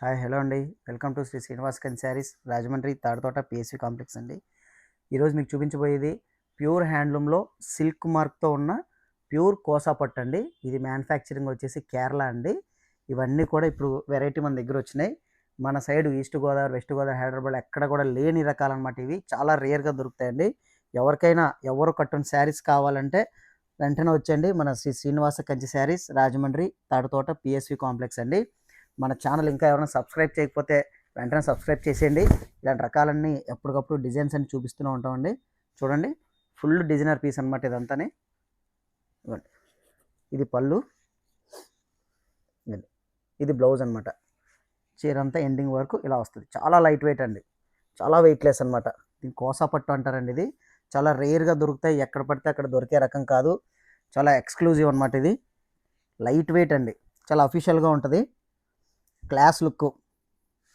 Hi hello అండి. Welcome to Shri Srinivas కన్ saris Rajahmundry Tadathota PSV complex అండి. ఈరోజు మీకు చూపించబోయేది ప్యూర్ హ్యాండ్లూమ్లో సిల్క్ మార్క్తో ఉన్న ప్యూర్ కోసా పట్టు అండి. ఇది మ్యానుఫ్యాక్చరింగ్ వచ్చేసి కేరళ అండి. ఇవన్నీ కూడా ఇప్పుడు వెరైటీ మన దగ్గర వచ్చినాయి. మన side East Godavari West Godavari Hyderabad ఎక్కడ కూడా లేని రకాలన్నమాట ఇవి. చాలా రేర్గా దొరుకుతాయండి. ఎవరికైనా ఎవరు కట్టుని శారీస్ కావాలంటే వెంటనే వచ్చండి మన శ్రీ శ్రీనివాస కంచి శారీస్ రాజమండ్రి తాడుతోట పిఎస్వి కాంప్లెక్స్ అండి. మన ఛానల్ ఇంకా ఎవరైనా సబ్స్క్రైబ్ చేయకపోతే వెంటనే సబ్స్క్రైబ్ చేసేయండి. ఇలాంటి రకాలన్నీ ఎప్పటికప్పుడు డిజైన్స్ అన్ని చూపిస్తూనే ఉంటామండి. చూడండి. ఫుల్ డిజైనర్ పీస్ అనమాట ఇదంతానే. ఇవ్వండి. ఇది పళ్ళు. ఇది బ్లౌజ్ అనమాట చీర అంతా ఎండింగ్ వరకు ఇలా వస్తుంది. చాలా లైట్ వెయిట్ అండి. చాలా వెయిట్లెస్ అనమాట దీని కోసా పట్టు అంటారండి ఇది. చాలా రేర్గా దొరుకుతాయి. ఎక్కడ పడితే అక్కడ దొరికే రకం కాదు. చాలా ఎక్స్క్లూజివ్ అనమాట ఇది. లైట్ వెయిట్ అండి. చాలా అఫీషియల్గా ఉంటుంది. క్లాస్ లుక్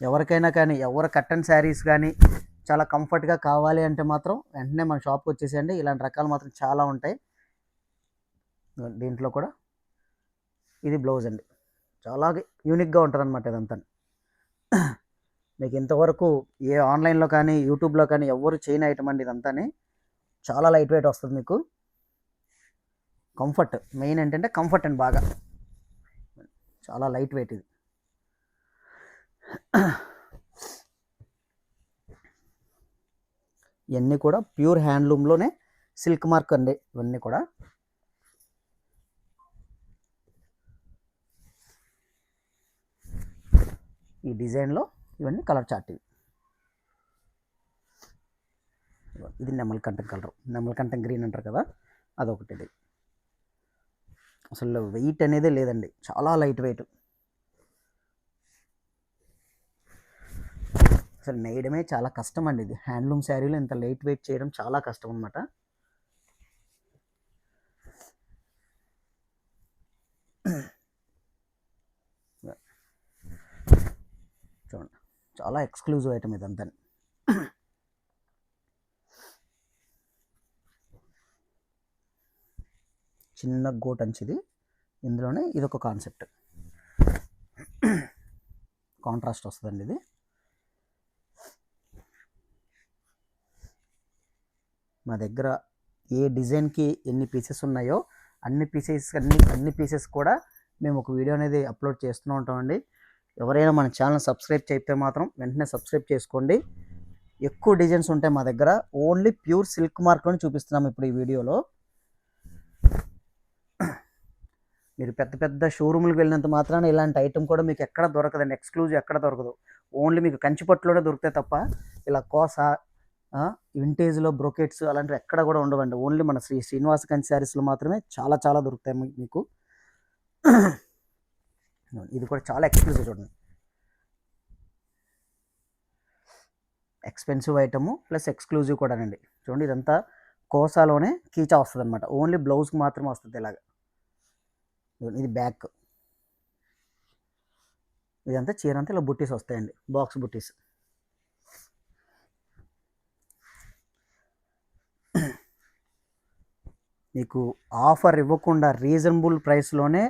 ఎవరికైనా కానీ ఎవరు కట్టన్ శారీస్ కానీ చాలా కంఫర్ట్గా కావాలి అంటే మాత్రం వెంటనే మన షాప్కి వచ్చేసేయండి. ఇలాంటి రకాలు మాత్రం చాలా ఉంటాయి. దీంట్లో కూడా ఇది బ్లౌజ్ అండి. చాలా యూనిక్గా ఉంటుంది అనమాట ఇదంతా. మీకు ఇంతవరకు ఏ ఆన్లైన్లో కానీ యూట్యూబ్లో కానీ ఎవరు చేయని ఐటమ్ అండి ఇదంతాని. చాలా లైట్ వెయిట్ వస్తుంది మీకు. కంఫర్ట్ మెయిన్ ఏంటంటే కంఫర్ట్ అండి బాగా. చాలా లైట్ వెయిట్ ఇది. ఇవన్నీ కూడా ప్యూర్ హ్యాండ్లూమ్లోనే సిల్క్ మార్క్ అండి. ఇవన్నీ కూడా. ఈ డిజైన్లో ఇవన్నీ కలర్ చార్ట్ ఇవి. ఇది నెమలకంఠం కలర్. నెమల్ గ్రీన్ అంటారు కదా అదొకటి ఇది అసలు వెయిట్ అనేది లేదండి. చాలా లైట్ వెయిట్ అసలు నేయడమే చాలా కష్టం అండి ఇది. హ్యాండ్లూమ్ శారీలు ఇంత లైట్ వెయిట్ చేయడం చాలా కష్టం అనమాట చూడండి. చాలా ఎక్స్క్లూజివ్ ఐటమ్ ఇదంతా. చిన్న గోట్ అంచిది ఇందులోనే ఇది ఒక కాన్సెప్ట్. కాంట్రాస్ట్ వస్తుందండి ఇది. మా దగ్గర ఏ డిజైన్కి ఎన్ని పీసెస్ ఉన్నాయో అన్ని పీసెస్ అన్ని అన్ని పీసెస్ కూడా మేము ఒక వీడియో అనేది అప్లోడ్ చేస్తూనే ఉంటామండి. ఎవరైనా మన ఛానల్ సబ్స్క్రైబ్ చేస్తే మాత్రం వెంటనే సబ్స్క్రైబ్ చేసుకోండి. ఎక్కువ డిజైన్స్ ఉంటాయి మా దగ్గర ఓన్లీ ప్యూర్ సిల్క్ మార్క్లోనే చూపిస్తున్నాం ఇప్పుడు ఈ వీడియోలో. మీరు పెద్ద పెద్ద షోరూమ్లకు వెళ్ళినంత మాత్రాన ఇలాంటి ఐటమ్ కూడా మీకు ఎక్కడ దొరకదండి. ఎక్స్క్లూజివ్ ఎక్కడ దొరకదు. ఓన్లీ మీకు కంచిపట్టులోనే దొరుకుతాయి తప్ప ఇలా కోస వింటేజ్లో బ్రోకెట్స్ అలాంటివి ఎక్కడ కూడా ఉండవండి. ఓన్లీ మన శ్రీ శ్రీనివాస కంచి శారీస్లో మాత్రమే చాలా చాలా దొరుకుతాయి మీకు. ఇది కూడా చాలా ఎక్స్క్లూజివ్ చూడండి. ఎక్స్పెన్సివ్ ఐటము ప్లస్ ఎక్స్క్లూజివ్ కూడానండి. చూడండి ఇదంతా కోసాలోనే కీచా వస్తుంది అనమాట ఓన్లీ బ్లౌజ్కి మాత్రమే వస్తుంది ఇలాగ. ఇది బ్యాక్ ఇదంతా చీర అంతా ఇలా బుట్టీస్ వస్తాయండి. బాక్స్ బుట్టీస్. మీకు ఆఫర్ ఇవ్వకుండా రీజనబుల్ ప్రైస్లోనే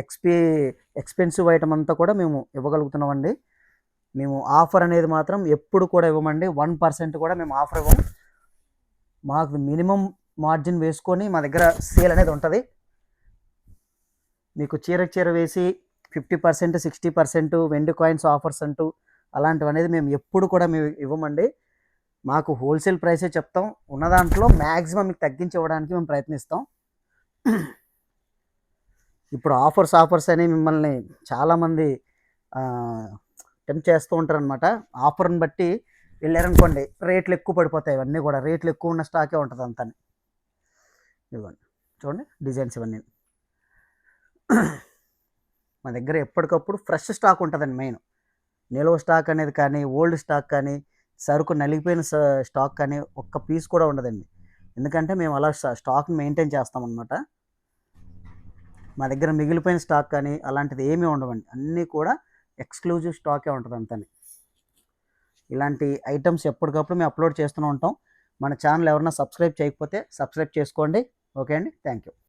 ఎక్స్పీ ఎక్స్పెన్సివ్ ఐటమ్ అంతా కూడా మేము ఇవ్వగలుగుతున్నామండి. మేము ఆఫర్ అనేది మాత్రం ఎప్పుడు కూడా ఇవ్వమండి. వన్ పర్సెంట్ కూడా మేము ఆఫర్ ఇవ్వం మాకు మినిమం మార్జిన్ వేసుకొని మా దగ్గర సేల్ అనేది ఉంటుంది. మీకు చీర చీర వేసి ఫిఫ్టీ పర్సెంట్ సిక్స్టీ పర్సెంట్ వెండి కాయిన్స్ ఆఫర్స్ అంటూ అలాంటివి అనేది మేము ఎప్పుడు కూడా మేము ఇవ్వమండి. మాకు హోల్సేల్ ప్రైసే చెప్తాం. ఉన్న దాంట్లో మ్యాక్సిమం మీకు తగ్గించి ఇవ్వడానికి మేము ప్రయత్నిస్తాం. ఇప్పుడు ఆఫర్స్ ఆఫర్స్ అని మిమ్మల్ని చాలామంది టెంప్ చేస్తూ ఉంటారు అనమాట ఆఫర్ని బట్టి వెళ్ళారనుకోండి రేట్లు ఎక్కువ పడిపోతాయి ఇవన్నీ కూడా. రేట్లు ఎక్కువ ఉన్న స్టాకే ఉంటుంది అంతా ఇవ్వండి చూడండి డిజైన్స్ ఇవన్నీ. మా దగ్గర ఎప్పటికప్పుడు ఫ్రెష్ స్టాక్ ఉంటుందండి మెయిన్. నిల్వ స్టాక్ అనేది కానీ ఓల్డ్ స్టాక్ కానీ సరుకు నలిగిపోయిన స్టాక్ కానీ ఒక్క పీస్ కూడా ఉండదండి. ఎందుకంటే మేము అలా స్టాక్ని మెయింటైన్ చేస్తామన్నమాట. మా దగ్గర మిగిలిపోయిన స్టాక్ కానీ అలాంటిది ఏమీ ఉండవండి. అన్నీ కూడా ఎక్స్క్లూజివ్ స్టాకే ఉంటుంది అంతని. ఇలాంటి ఐటమ్స్ ఎప్పటికప్పుడు మేము అప్లోడ్ చేస్తూనే ఉంటాం. మన ఛానల్ ఎవరైనా సబ్స్క్రైబ్ చేయకపోతే సబ్స్క్రైబ్ చేసుకోండి. ఓకే అండి. Thank you